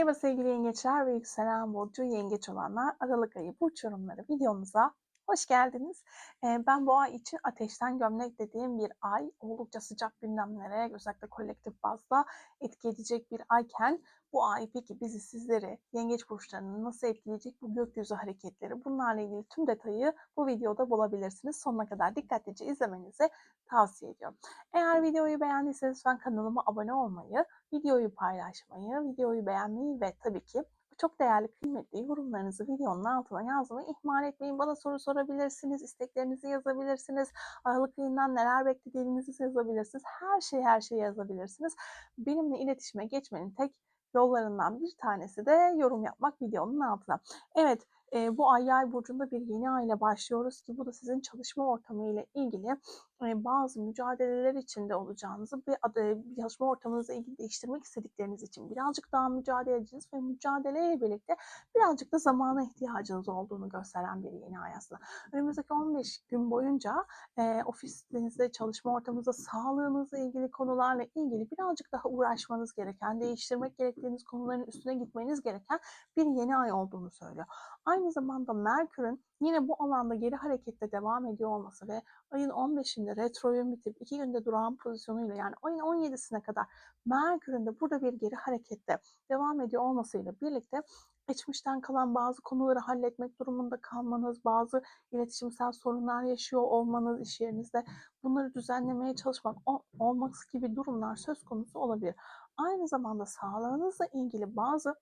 Merhaba sevgili yengeçler ve yükselen burcu yengeç olanlar. Aralık ayı burç yorumları videomuza hoş geldiniz. Ben bu ay için ateşten gömlek dediğim bir ay oldukça sıcak gündemlere özellikle kolektif bazda etki edecek bir ayken bu ay peki bizi sizleri yengeç burçlarını nasıl etkileyecek bu gökyüzü hareketleri bunlarla ilgili tüm detayı bu videoda bulabilirsiniz. Sonuna kadar dikkatlice izlemenizi tavsiye ediyorum. Eğer videoyu beğendiyseniz lütfen kanalıma abone olmayı, videoyu paylaşmayı, videoyu beğenmeyi ve tabii ki çok değerli, kıymetli yorumlarınızı videonun altına yazmayı ihmal etmeyin. Bana soru sorabilirsiniz, isteklerinizi yazabilirsiniz. Aralık ayından neler beklediğinizi yazabilirsiniz. Her şeyi her şeyi yazabilirsiniz. Benimle iletişime geçmenin tek yollarından bir tanesi de yorum yapmak videonun altına. Evet, e, bu ay yay burcunda bir yeni ay ile başlıyoruz ki bu da sizin çalışma ortamı ile ilgili bazı mücadeleler içinde olacağınızı ve bir çalışma ortamınızla ilgili değiştirmek istedikleriniz için birazcık daha mücadele edeceğiz ve mücadeleyle birlikte birazcık da zamana ihtiyacınız olduğunu gösteren bir yeni ay aslında. Önümüzdeki 15 gün boyunca e, ofisinizde, çalışma ortamınızda, sağlığınızla ilgili konularla ilgili birazcık daha uğraşmanız gereken, değiştirmek gerektiğiniz konuların üstüne gitmeniz gereken bir yeni ay olduğunu söylüyor. Aynı zamanda Merkür'ün yine bu alanda geri harekette devam ediyor olması ve ayın 15'inde retroyun bitip 2 günde durağan pozisyonuyla yani ayın 17'sine kadar Merkür'ün de burada bir geri harekette devam ediyor olmasıyla birlikte geçmişten kalan bazı konuları halletmek durumunda kalmanız, bazı iletişimsel sorunlar yaşıyor olmanız iş yerinizde bunları düzenlemeye çalışmak olması gibi durumlar söz konusu olabilir. Aynı zamanda sağlığınızla ilgili bazı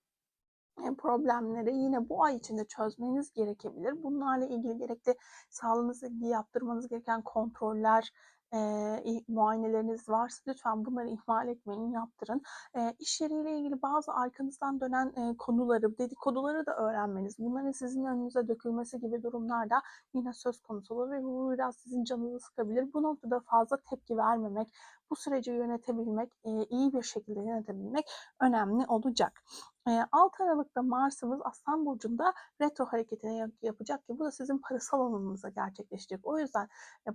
problemleri yine bu ay içinde çözmeniz gerekebilir. Bunlarla ilgili gerekli sağlığınızla ilgili yaptırmanız gereken kontroller, e, muayeneleriniz varsa lütfen bunları ihmal etmeyin, yaptırın. E, iş yeriyle ilgili bazı arkanızdan dönen e, konuları, dedikoduları da öğrenmeniz, bunların sizin önünüze dökülmesi gibi durumlarda yine söz konusu olur ve bu biraz sizin canınızı sıkabilir. Bu noktada fazla tepki vermemek, bu süreci yönetebilmek, e, iyi bir şekilde yönetebilmek önemli olacak. 6 Aralık'ta Mars'ımız Aslan Burcu'nda retro hareketini yapacak ki bu da sizin parasal alanınıza gerçekleşecek. O yüzden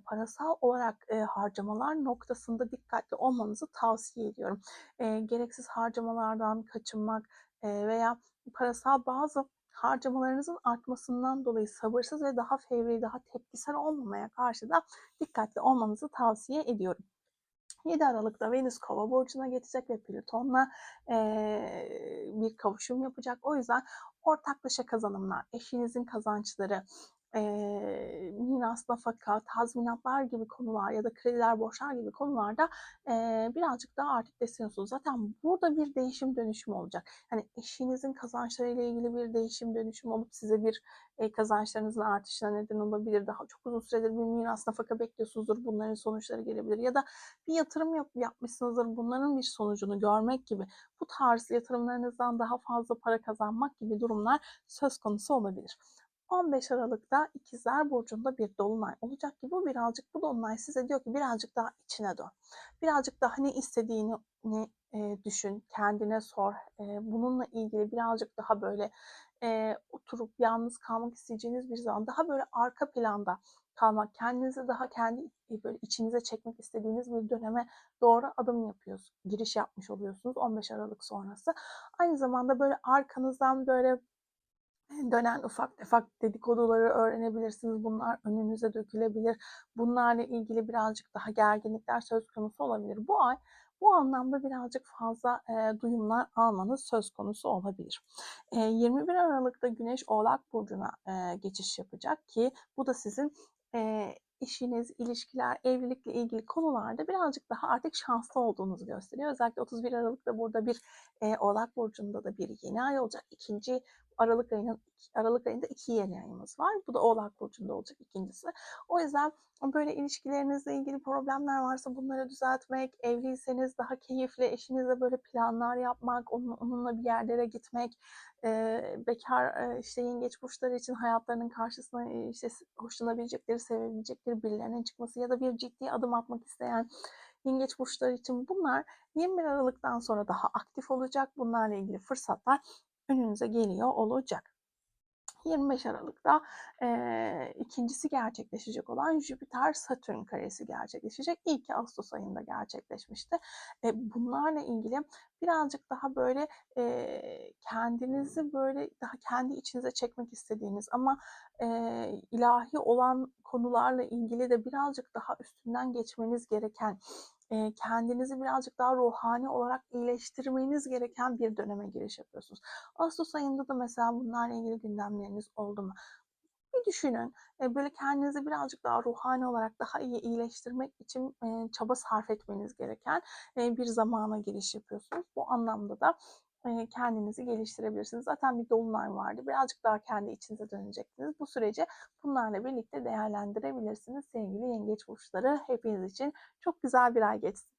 parasal olarak harcamalar noktasında dikkatli olmanızı tavsiye ediyorum. Gereksiz harcamalardan kaçınmak veya parasal bazı harcamalarınızın artmasından dolayı sabırsız ve daha fevri, daha tepkisel olmamaya karşı da dikkatli olmanızı tavsiye ediyorum. 7 Aralık'ta Venüs Kova burcuna geçecek ve Plüton'la e, bir kavuşum yapacak. O yüzden ortaklaşa kazanımlar, eşinizin kazançları, e, miras, nafaka, tazminatlar gibi konular ya da krediler, borçlar gibi konularda e, birazcık daha artık destiniyorsunuz. Zaten burada bir değişim dönüşüm olacak. Yani eşinizin kazançlarıyla ilgili bir değişim dönüşüm olup size bir e, kazançlarınızın artışına neden olabilir. Daha çok uzun süredir bir miras nafaka bekliyorsunuzdur. Bunların sonuçları gelebilir. Ya da bir yatırım yap, yapmışsınızdır. Bunların bir sonucunu görmek gibi bu tarz yatırımlarınızdan daha fazla para kazanmak gibi durumlar söz konusu olabilir. 15 Aralık'ta İkizler Burcu'nda bir dolunay olacak ki bu birazcık bu dolunay size diyor ki birazcık daha içine dön. Birazcık daha ne istediğini e, düşün, kendine sor. E, bununla ilgili birazcık daha böyle e, oturup yalnız kalmak isteyeceğiniz bir zaman daha böyle arka planda kalmak, kendinizi daha kendi böyle içinize çekmek istediğiniz bir döneme doğru adım yapıyorsunuz. Giriş yapmış oluyorsunuz 15 Aralık sonrası. Aynı zamanda böyle arkanızdan böyle dönen ufak tefek dedikoduları öğrenebilirsiniz. Bunlar önünüze dökülebilir. Bunlarla ilgili birazcık daha gerginlikler söz konusu olabilir. Bu ay bu anlamda birazcık fazla e, duyumlar almanız söz konusu olabilir. E, 21 Aralık'ta Güneş Oğlak Burcu'na e, geçiş yapacak ki bu da sizin e, işiniz, ilişkiler, evlilikle ilgili konularda birazcık daha artık şanslı olduğunuzu gösteriyor. Özellikle 31 Aralık'ta burada bir e, Oğlak Burcu'nda da bir yeni ay olacak. İkinci Aralık ayının Aralık ayında iki yeni ayımız var. Bu da Oğlak Burcu'nda olacak ikincisi. O yüzden böyle ilişkilerinizle ilgili problemler varsa bunları düzeltmek, evliyseniz daha keyifli eşinizle böyle planlar yapmak, onunla bir yerlere gitmek, bekar işte yengeç burçları için hayatlarının karşısına işte hoşlanabilecekleri, sevebilecekleri birilerinin çıkması ya da bir ciddi adım atmak isteyen yengeç burçları için bunlar 21 Aralık'tan sonra daha aktif olacak. Bunlarla ilgili fırsatlar önünüze geliyor olacak. 25 Aralık'ta eee, ikincisi gerçekleşecek olan Jüpiter-Satürn karesi gerçekleşecek. İlk Ağustos ayında gerçekleşmişti. E, bunlarla ilgili birazcık daha böyle eee, kendinizi böyle daha kendi içinize çekmek istediğiniz ama eee, ilahi olan konularla ilgili de birazcık daha üstünden geçmeniz gereken, kendinizi birazcık daha ruhani olarak iyileştirmeniz gereken bir döneme giriş yapıyorsunuz. Ağustos ayında da mesela bunlarla ilgili gündemleriniz oldu mu? Bir düşünün. Böyle kendinizi birazcık daha ruhani olarak daha iyi iyileştirmek için çaba sarf etmeniz gereken bir zamana giriş yapıyorsunuz. Bu anlamda da kendinizi geliştirebilirsiniz. Zaten bir dolunay vardı. Birazcık daha kendi içinize döneceksiniz. Bu süreci bunlarla birlikte değerlendirebilirsiniz. Sevgili yengeç burçları hepiniz için çok güzel bir ay geçsin.